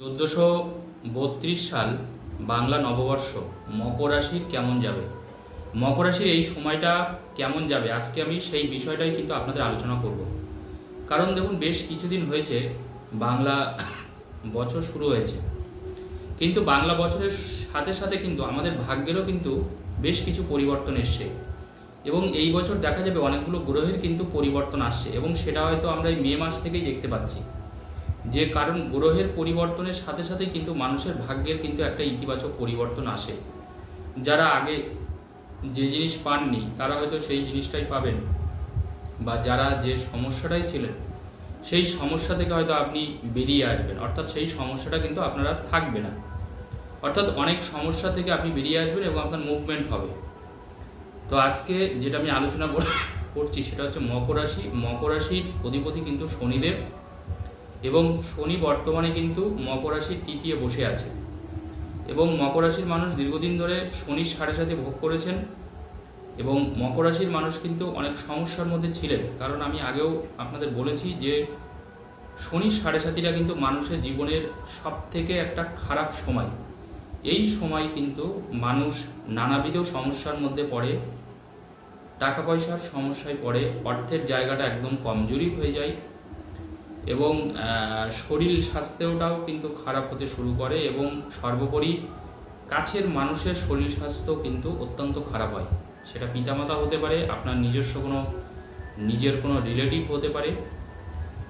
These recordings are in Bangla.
চোদ্দোশো বত্রিশ সাল বাংলা নববর্ষ, মকর রাশির কেমন যাবে? মকর রাশির এই সময়টা কেমন যাবে? আজকে আমি সেই বিষয়টাই কিন্তু আপনাদের আলোচনা করব। কারণ দেখুন, বেশ কিছুদিন হয়েছে, বাংলা বছর শুরু হয়েছে। কিন্তু বাংলা বছরের সাথে সাথে কিন্তু আমাদের ভাগ্যেরও কিন্তু বেশ কিছু পরিবর্তন এসছে। এবং এই বছর দেখা যাবে অনেকগুলো গ্রহের কিন্তু পরিবর্তন আসছে এবং সেটা হয়তো আমরা এই মে মাস থেকেই দেখতে পাচ্ছি। যে কারণ গ্রহের পরিবর্তনের সাথে সাথে কিন্তু মানুষের ভাগ্যের কিন্তু একটা ইতিবাচক পরিবর্তন আসে। যারা আগে যে জিনিস পাননি, তারা হয়তো সেই জিনিসটাই পাবেন। বা যারা যে সমস্যাটাই ছিলেন, সেই সমস্যা থেকে হয়তো আপনি বেরিয়ে আসবেন। অর্থাৎ সেই সমস্যাটা কিন্তু আপনারা থাকবে না। অর্থাৎ অনেক সমস্যা থেকে আপনি বেরিয়ে আসবেন এবং আপনার মুভমেন্ট হবে। তো আজকে যেটা আমি আলোচনা কর- করছি সেটা হচ্ছে মকর রাশি। মকর রাশির অধিপতি কিন্তু শনিদেব। এবং শনি বর্তমানে কিন্তু মকর রাশির তৃতীয় বসে আছে। এবং মকর রাশির মানুষ দীর্ঘদিন ধরে শনির সাড়ে সাথে ভোগ করেছেন এবং মকর রাশির মানুষ কিন্তু অনেক সমস্যার মধ্যে ছিলেন। কারণ আমি আগেও আপনাদের বলেছি যে শনির সাড়ে সাতিটা কিন্তু মানুষের জীবনের সব থেকে একটা খারাপ সময়। এই সময় কিন্তু মানুষ নানাবিধ সমস্যার মধ্যে পড়ে, টাকা পয়সার সমস্যায় পড়ে, অর্থের জায়গাটা একদম কমজোরি হয়ে যায় এবং শরীর স্বাস্থ্যটাও কিন্তু খারাপ হতে শুরু করে এবং সর্বোপরি কাছের মানুষের শরীর স্বাস্থ্য কিন্তু অত্যন্ত খারাপ হয়। সেটা পিতামাতা হতে পারে, আপনার নিজস্ব কোনো, নিজের কোনো রিলেটিভ হতে পারে।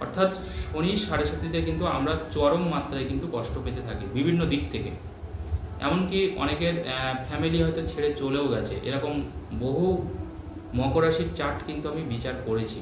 অর্থাৎ শনি সাড়ে সাতিতে কিন্তু আমরা চরম মাত্রায় কিন্তু কষ্ট পেতে থাকি বিভিন্ন দিক থেকে। এমনকি অনেকের ফ্যামিলি হয়তো ছেড়ে চলেও গেছে। এরকম বহু মকর রাশির চার্ট কিন্তু আমি বিচার করেছি।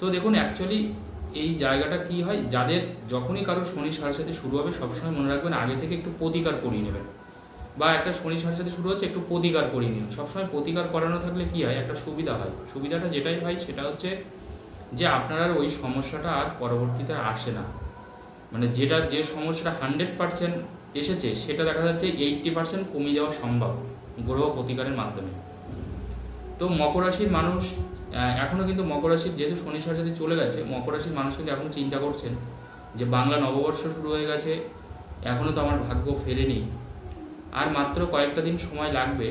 তো দেখুন অ্যাকচুয়ালি এই জায়গাটা কি হয়? যাদের যখনই কারও শনি সাড়ে সাথে শুরু হবে, সবসময় মনে রাখবেন আগে থেকে একটু প্রতিকার করিয়ে নেবেন। বা একটা শনি সাড়ে সাথে শুরু হচ্ছে, একটু প্রতিকার করিয়ে নিন। সবসময় প্রতিকার করানো থাকলে কি হয়? একটা সুবিধা হয়। সুবিধাটা যেটাই হয়, সেটা হচ্ছে যে আপনার আর ওই সমস্যাটা আর পরবর্তীতে আসে না। মানে যেটা, যে সমস্যাটা হান্ড্রেড পার্সেন্ট এসেছে, সেটা দেখা যাচ্ছে এইট্টি পার্সেন্ট কমিয়ে দেওয়া সম্ভব। গ্রহ প্রতিকারের মাধ্যমে। তো মকর রাশির মানুষ এখনও কিন্তু মকর রাশির যেহেতু শনি সাথে চলে গেছে, মকর রাশির মানুষ কিন্তু এখন চিন্তা করছেন যে বাংলা নববর্ষ শুরু হয়ে গেছে এখনও তো আমার ভাগ্য ফেরেনি। আর মাত্র কয়েকটা দিন সময় লাগবে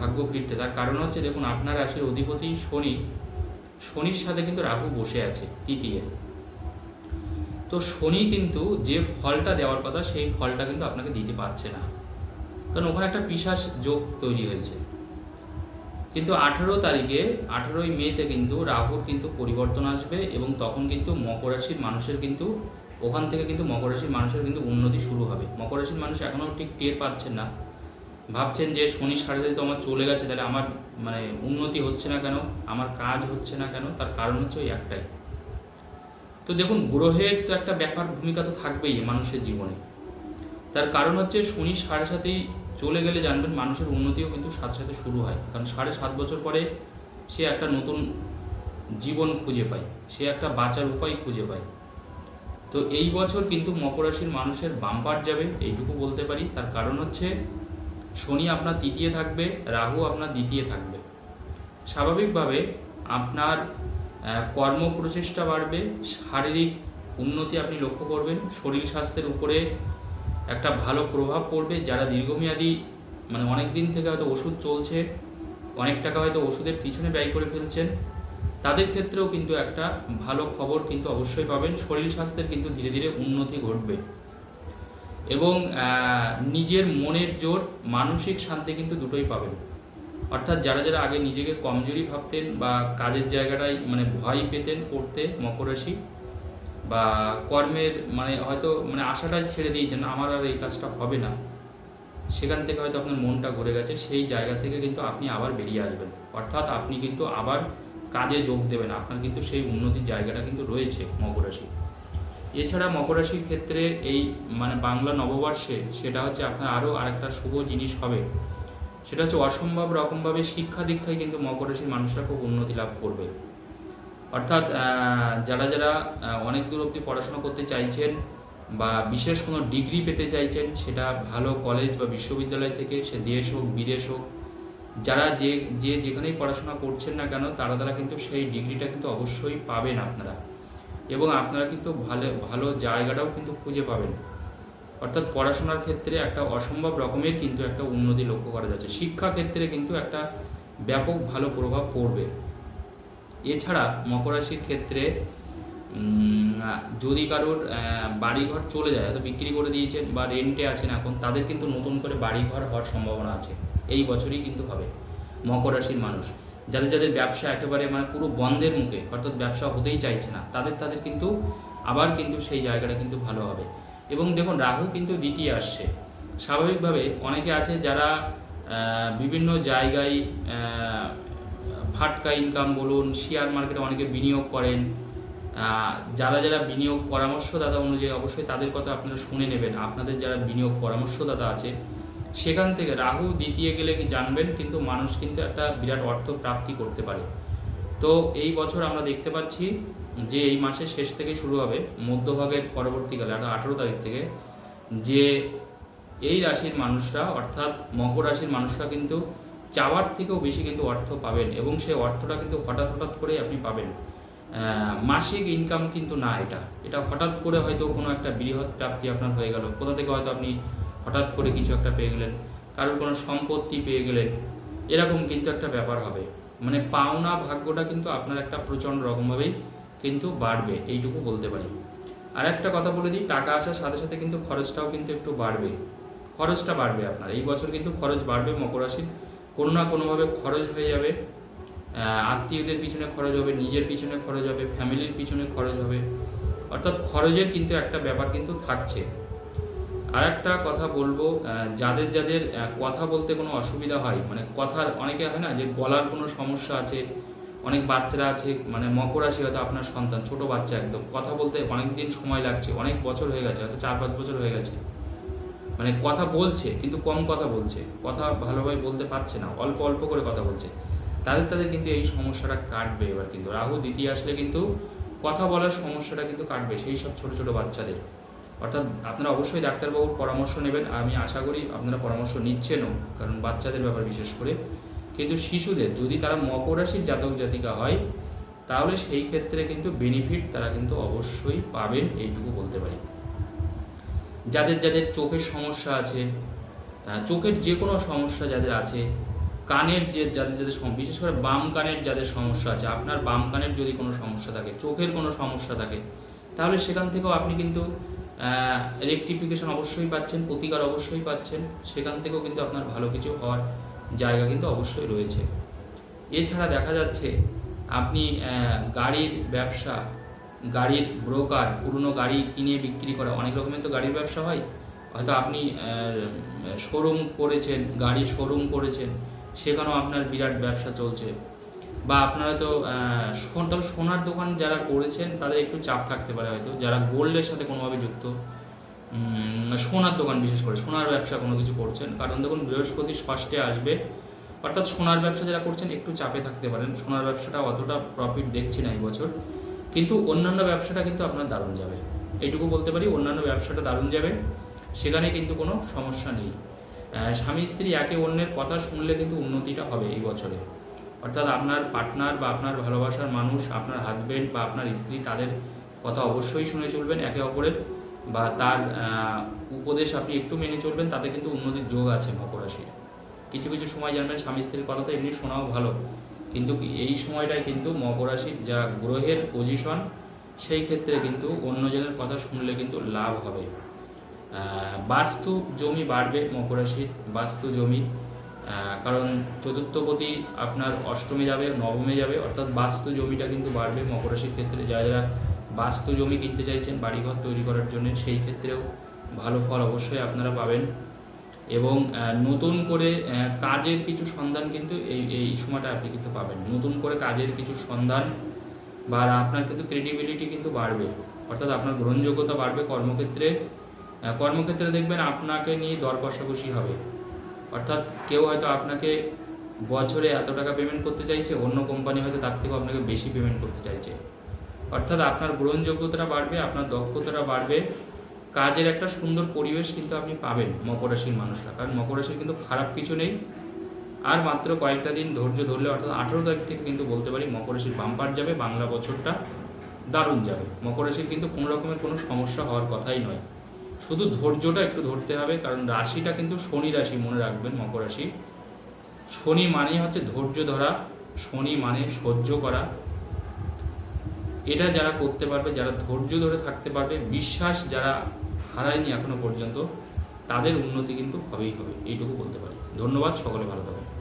ভাগ্য ফিরতে। তার কারণ হচ্ছে, দেখুন, আপনার রাশির অধিপতি শনি, শনির সাথে কিন্তু রাহু বসে আছে তৃতীয়। তো শনি কিন্তু যে ফলটা দেওয়ার কথা, সেই ফলটা কিন্তু আপনাকে দিতে পারছে না। কারণ ওখানে একটা পিশাস যোগ তৈরি হয়েছে। কিন্তু আঠেরো তারিখে, আঠেরোই মেতে কিন্তু রাহুর কিন্তু পরিবর্তন আসবে এবং তখন কিন্তু মকর রাশির মানুষের কিন্তু, ওখান থেকে কিন্তু মকর রাশির মানুষের কিন্তু উন্নতি শুরু হবে। মকর রাশির মানুষ এখনও ঠিক টের পাচ্ছেন না। ভাবছেন যে শনি সাড়ে তো আমার চলে গেছে, তাহলে আমার মানে উন্নতি হচ্ছে না কেন? আমার কাজ হচ্ছে না কেন? তার কারণ হচ্ছে ওই একটাই। তো দেখুন, গ্রহের তো একটা ব্যাপার ভূমিকা তো থাকবেই মানুষের জীবনে। তার কারণ হচ্ছে শনি সাড়ে সাথেই চলে গেলে জানবেন মানুষের উন্নতিও কিন্তু সাথে সাথে শুরু হয়। কারণ সাড়ে সাত বছর পরে সে একটা নতুন জীবন খুঁজে পায়। সে একটা বাঁচার উপায় খুঁজে পায়। তো এই বছর কিন্তু মকর রাশির মানুষের বাম্পার যাবে, এইটুকু বলতে পারি। তার কারণ হচ্ছে, শনি আপনার তৃতীয় থাকবে, রাহু আপনার দ্বিতীয় থাকবে। স্বাভাবিকভাবে আপনার কর্ম প্রচেষ্টা বাড়বে, শারীরিক উন্নতি আপনি লক্ষ্য করবেন, শরীর স্বাস্থ্যের উপরে একটা ভালো প্রভাব পড়বে যারা দীর্ঘমেয়াদী মানে অনেক দিন থেকে হয়তো ওষুধ চলছে, অনেক টাকা হয়তো ওষুধের পিছনে ব্যয় করে ফেলছেন, তাদের ক্ষেত্রেও কিন্তু একটা ভালো খবর কিন্তু অবশ্যই পাবেন। শরীর স্বাস্থ্যের কিন্তু ধীরে ধীরে উন্নতি ঘটবে। এবং নিজের মনের জোর, মানসিক শান্তি কিন্তু দুটোই পাবেন। অর্থাৎ যারা যারা আগে নিজেকে কমজোরি ভাবতেন বা কাজের জায়গাটায় মানে ভয় পেতেন করতে মকর রাশি বা কর্মের মানে হয়তো মানে আশাটাই ছেড়ে দিয়েছেন, আমার আর এই কাজটা হবে না। সেখান থেকে হয়তো আপনার মনটা ঘুরে গেছে, সেই জায়গা থেকে কিন্তু আপনি আবার বেরিয়ে আসবেন। অর্থাৎ আপনি কিন্তু আবার কাজে যোগ দেবেন, আপনার কিন্তু সেই উন্নতির জায়গাটা কিন্তু রয়েছে মকর রাশি। এছাড়া মকর রাশির ক্ষেত্রে এই মানে বাংলা নববর্ষে সেটা হচ্ছে আপনার আরও আরেকটা শুভ জিনিস হবে। সেটা হচ্ছে অসম্ভব রকমভাবে শিক্ষা দীক্ষায় কিন্তু মকর রাশির মানুষরা খুব উন্নতি লাভ করবে। অর্থাৎ যারা যারা অনেক দূর অবধি পড়াশোনা করতে চাইছেন বা বিশেষ কোনো ডিগ্রি পেতে চাইছেন, সেটা ভালো কলেজ বা বিশ্ববিদ্যালয় থেকে সে দেশ হোক, বিদেশ হোক, যারা যে যে যেখানেই পড়াশোনা করছেন না কেন, তারা তারা কিন্তু সেই ডিগ্রিটা কিন্তু অবশ্যই পাবেন আপনারা। এবং আপনারা কিন্তু ভালো ভালো জায়গাটাও কিন্তু খুঁজে পাবেন। অর্থাৎ পড়াশোনার ক্ষেত্রে একটা অসম্ভব রকমের কিন্তু একটা উন্নতি লক্ষ্য করা যাচ্ছে। শিক্ষা ক্ষেত্রে কিন্তু একটা ব্যাপক ভালো প্রভাব পড়বে। এছাড়া মকর রাশির ক্ষেত্রে যদি কারোর বাড়িঘর চলে যায়, হয়তো বিক্রি করে দিয়েছেন বা রেন্টে আছেন এখন, তাদের কিন্তু নতুন করে বাড়িঘর হওয়ার সম্ভাবনা আছে। এই বছরই কিন্তু হবে মকর রাশির মানুষ। যাদের যাদের ব্যবসা একেবারে মানে পুরো বন্ধের মুখে, অর্থাৎ ব্যবসা হতেই চাইছে না, তাদের তাদের কিন্তু আবার কিন্তু সেই জায়গাটা কিন্তু ভালো হবে। এবং দেখুন, রাহু কিন্তু দ্বিতীয় আসছে। স্বাভাবিকভাবে অনেকে আছে যারা বিভিন্ন জায়গায় ফাটকা ইনকাম বলুন শেয়ার মার্কেটে অনেকে বিনিয়োগ করেন যারা যারা বিনিয়োগ পরামর্শদাতা অনুযায়ী অবশ্যই তাদের কথা আপনারা শুনে নেবেন। আপনাদের যারা বিনিয়োগ পরামর্শদাতা আছে, সেখান থেকে রাহু দ্বিতীয় গেলে কি জানবেন, কিন্তু মানুষ কিন্তু একটা বিরাট অর্থ প্রাপ্তি করতে পারে। তো এই বছর আমরা দেখতে পাচ্ছি যে এই মাসের শেষ থেকে শুরু হবে, মধ্যভাগের পরবর্তীকালে, অর্থাৎ আঠেরো তারিখ থেকে, যে এই রাশির মানুষরা, অর্থাৎ মকর রাশির মানুষরা কিন্তু চাওয়ার থেকেও বেশি কিন্তু অর্থ পাবেন এবং সেই অর্থটা কিন্তু হঠাৎ হঠাৎ করেই আপনি পাবেন। মাসিক ইনকাম কিন্তু না এটা। এটা হঠাৎ করে হয়তো কোনো একটা বৃহৎ প্রাপ্তি আপনার হয়ে গেল। কোথা থেকে হয়তো আপনি হঠাৎ করে কিছু একটা পেয়ে গেলেন, কারোর কোনো সম্পত্তি পেয়ে গেলেন, এরকম কিন্তু একটা ব্যাপার হবে। মানে পাওনা ভাগ্যটা কিন্তু আপনার একটা প্রচণ্ড রকমভাবেই কিন্তু বাড়বে, এইটুকু বলতে পারি। আর একটা কথা বলে দিই, টাকা আসার সাথে সাথে কিন্তু খরচটাও কিন্তু একটু বাড়বে। খরচটা বাড়বে আপনার। এই বছর কিন্তু খরচ বাড়বে মকর রাশির। কোনো না কোনোভাবে খরচ হয়ে যাবে। আত্মীয়দের পিছনে খরচ হবে, নিজের পিছনে খরচ হবে, ফ্যামিলির পিছনে খরচ হবে। অর্থাৎ খরচের কিন্তু একটা ব্যাপার কিন্তু থাকছে। আর একটা কথা বলব যাদের যাদের কথা বলতে কোনো অসুবিধা হয় মানে কথার অনেকে হয় না যে গলার কোনো সমস্যা আছে, অনেক বাচ্চারা আছে মানে মকর রাশি হয়তো আপনার সন্তান, ছোট বাচ্চা একদম। কথা বলতে অনেক দিন সময় লাগছে, অনেক বছর হয়ে গেছে, হয়তো চার পাঁচ বছর হয়ে গেছে। মানে কথা বলছে, কিন্তু কম কথা বলছে, কথা ভালোভাবে বলতে পারছে না, অল্প অল্প করে কথা বলছে। তাদের তাদের কিন্তু এই সমস্যাটা কাটবে এবার কিন্তু। রাহু দ্বিতীয় আসলে কিন্তু কথা বলার সমস্যাটা কিন্তু কাটবে, সেই সব ছোট ছোট বাচ্চাদের। অর্থাৎ আপনারা অবশ্যই ডাক্তারবাবুর পরামর্শ নেবেন, আমি আশা করি আপনারা পরামর্শ নিচ্ছেনও, কারণ বাচ্চাদের ব্যাপার বিশেষ করে। কিন্তু শিশুদের, যদি তারা মকর রাশির জাতক জাতিকা হয়, তাহলে সেই ক্ষেত্রে কিন্তু বেনিফিট তারা কিন্তু অবশ্যই পাবেন, এইটুকু বলতে পারি। যাদের যাদের চোখের সমস্যা আছে চোখের যে কোনো সমস্যা যাদের আছে, কানের যে, যাদের যাদের বিশেষ করে বাম কানের যাদের সমস্যা আছে, আপনার বাম কানের যদি কোনো সমস্যা থাকে, চোখের কোনো সমস্যা থাকে, তাহলে সেখান থেকেও আপনি কিন্তু রেকটিফিকেশন অবশ্যই পাচ্ছেন, প্রতিকার অবশ্যই পাচ্ছেন, সেখান থেকেও কিন্তু আপনার ভালো কিছু হওয়ার জায়গা কিন্তু অবশ্যই রয়েছে। এছাড়া দেখা যাচ্ছে, আপনি গাড়ির ব্যবসা গাড়ির ব্রোকার, পুরনো গাড়ি কিনে বিক্রি করা, অনেক রকমের তো গাড়ির ব্যবসা হয়। হয়তো আপনি শোরুম করেছেন, গাড়ির শোরুম করেছেন, সেখানেও আপনার বিরাট ব্যবসা চলছে। বা আপনারা তো তবে সোনার দোকান যারা করেছেন, তাদের একটু চাপ থাকতে পারে হয়তো, যারা গোল্ডের সাথে কোনোভাবে যুক্ত। সোনার দোকান বিশেষ করে, সোনার ব্যবসা কোনো কিছু করছেন। কারণ দেখুন, বৃহস্পতি ষষ্ঠে আসবে, অর্থাৎ সোনার ব্যবসা যারা করছেন, একটু চাপে থাকতে পারেন। সোনার ব্যবসাটা অতটা প্রফিট দেখছি না এই বছর। কিন্তু অন্যান্য ব্যবসাটা কিন্তু আপনার দারুণ যাবে। এইটুকু বলতে পারি, অন্যান্য ব্যবসাটা দারুণ যাবে। সেখানে কিন্তু কোনো সমস্যা নেই। স্বামী, স্ত্রী একে অন্যের কথা শুনলে কিন্তু উন্নতিটা হবে এই বছরে। অর্থাৎ আপনার পার্টনার বা আপনার ভালোবাসার মানুষ, আপনার হাজবেন্ড বা আপনার স্ত্রী তাদের কথা অবশ্যই শুনে চলবেন, একে অপরের বা তার উপদেশ আপনি একটু মেনে চলবেন, তাতে কিন্তু উন্নতির যোগ আছে মকর রাশির। কিছু কিছু সময় জানবেন, স্বামী, স্ত্রীর কথা তো এমনি শোনাও ভালো। কিন্তু এই সময়টায় কিন্তু মকর রাশির যা গ্রহের পজিশন সেই ক্ষেত্রে কিন্তু অন্যজনের কথা শুনলে কিন্তু লাভ হবে। বাস্তু জমি বাড়বে মকর রাশির, বাস্তু জমি। কারণ চতুর্থপতি আপনার অষ্টমে যাবে, নবমে যাবে, অর্থাৎ বাস্তু জমিটা কিন্তু বাড়বে মকর রাশির ক্ষেত্রে। যারা যারা বাস্তু জমি কিনতে চাইছেন, বাড়িঘর তৈরি করার জন্য, সেই ক্ষেত্রেও ভালো ফল অবশ্যই আপনারা পাবেন। এবং নতুন করে কাজের কিছু সন্ধান কিন্তু এই এই সময়টা আপনি কিন্তু পাবেন। নতুন করে কাজের কিছু সন্ধান বা আপনার কিন্তু ক্রেডিবিলিটি কিন্তু বাড়বে। অর্থাৎ আপনার গ্রহণযোগ্যতা বাড়বে কর্মক্ষেত্রে। কর্মক্ষেত্রে দেখবেন আপনাকে নিয়ে দর কষাকষি হবে। অর্থাৎ কেউ হয়তো আপনাকে বছরে এত টাকা পেমেন্ট করতে চাইছে, অন্য কোম্পানি হয়তো তার থেকেও আপনাকে বেশি পেমেন্ট করতে চাইছে। অর্থাৎ আপনার গ্রহণযোগ্যতাটা বাড়বে, আপনার দক্ষতাটা বাড়বে। কাজের একটা সুন্দর পরিবেশ কিন্তু আপনি পাবেন মকর রাশির মানুষরা। কারণ মকর রাশির কিন্তু খারাপ কিছু নেই। আর মাত্র কয়েকটা দিন ধৈর্য ধরলে, অর্থাৎ আঠেরো তারিখ থেকে কিন্তু বলতে পারি মকর রাশির বাম্পার যাবে, বাংলা বছরটা দারুণ যাবে। মকর রাশির কিন্তু কোনো রকমের কোনো সমস্যা হওয়ার কথাই নয়। শুধু ধৈর্যটা একটু ধরতে হবে, কারণ রাশিটা কিন্তু শনি রাশি মনে রাখবেন মকর রাশি শনি মানেই হচ্ছে ধৈর্য ধরা, শনি মানে সহ্য করা। এটা যারা করতে পারবে, যারা ধৈর্য ধরে থাকতে পারবে, বিশ্বাস যারা হারায়নি এখনও পর্যন্ত, তাদের উন্নতি কিন্তু হবেই হবে, এইটুকু বলতে পারি। ধন্যবাদ, সকলে ভালো থাকুন।